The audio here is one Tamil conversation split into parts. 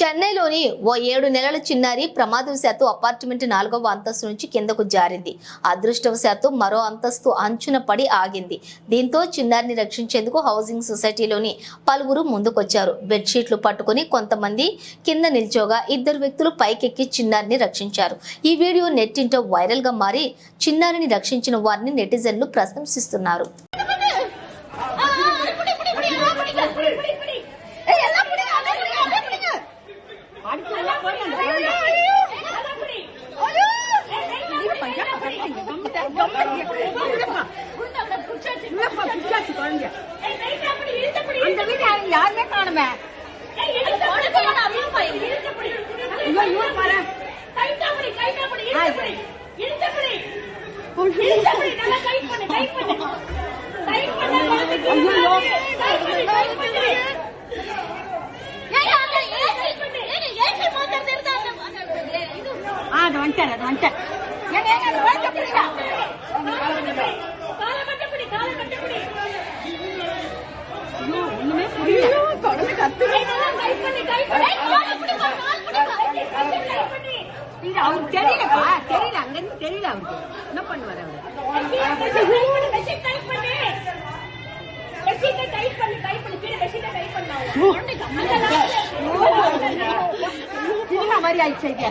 చెన్నైలోని ఓ ఏడు నెలల చిన్నారి ప్రమాదవశాత్తు అపార్ట్మెంట్ నాలుగవ అంతస్తు నుంచి కిందకు జారింది. అదృష్టవశాత్తు మరో అంతస్తు అంచున పడి ఆగింది. దీంతో చిన్నారిని రక్షించేందుకు హౌసింగ్ సొసైటీలోని పలువురు ముందుకొచ్చారు. బెడ్షీట్లు పట్టుకుని కొంతమంది కింద నిల్చోగా ఇద్దరు వ్యక్తులు పైకెక్కి చిన్నారిని రక్షించారు. ఈ వీడియో నెట్టింటో వైరల్గా మారి చిన్నారిని రక్షించిన వారిని నెటిజన్లు ప్రశంసిస్తున్నారు. அந்த வீட்டு யாருமே காணுமே ஐயோ. வழக்க பிடிக்கா ஐயோ ஒண்ணுமே புரியல. கத்து இது அவருக்கு தெரியலப்பா தெரியல அவருக்கு என்ன பண்ணுவாரு அவரு? சினிமா மாதிரி ஆயிடுச்சு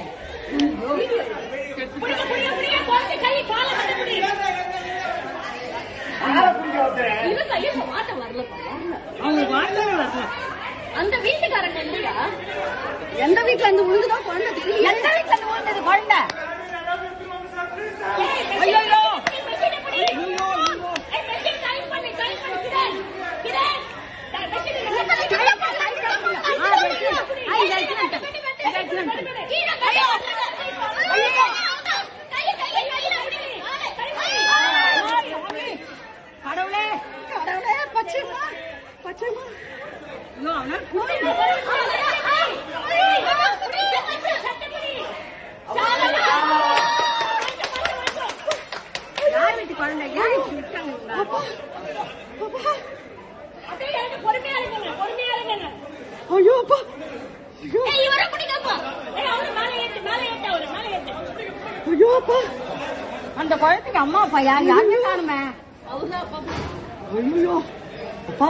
அந்த வீட்டுக்காரங்க எந்த வீட்டுல இருந்து விழுந்துதான் குழந்தை எந்த வீட்டுல இருந்து விழுந்தது குழந்தை? பச்சைமா ஐயோ அவனால புரியல யார் வீட்டு குழந்தை யார் வீட்டு விட்டாங்க ஐயோ அப்பா ஐயோ ஐயோ அப்பா அந்த குழந்தைக்கு அம்மா அப்பா. யார் யாருமே காணுமே ஐயோ அப்பா.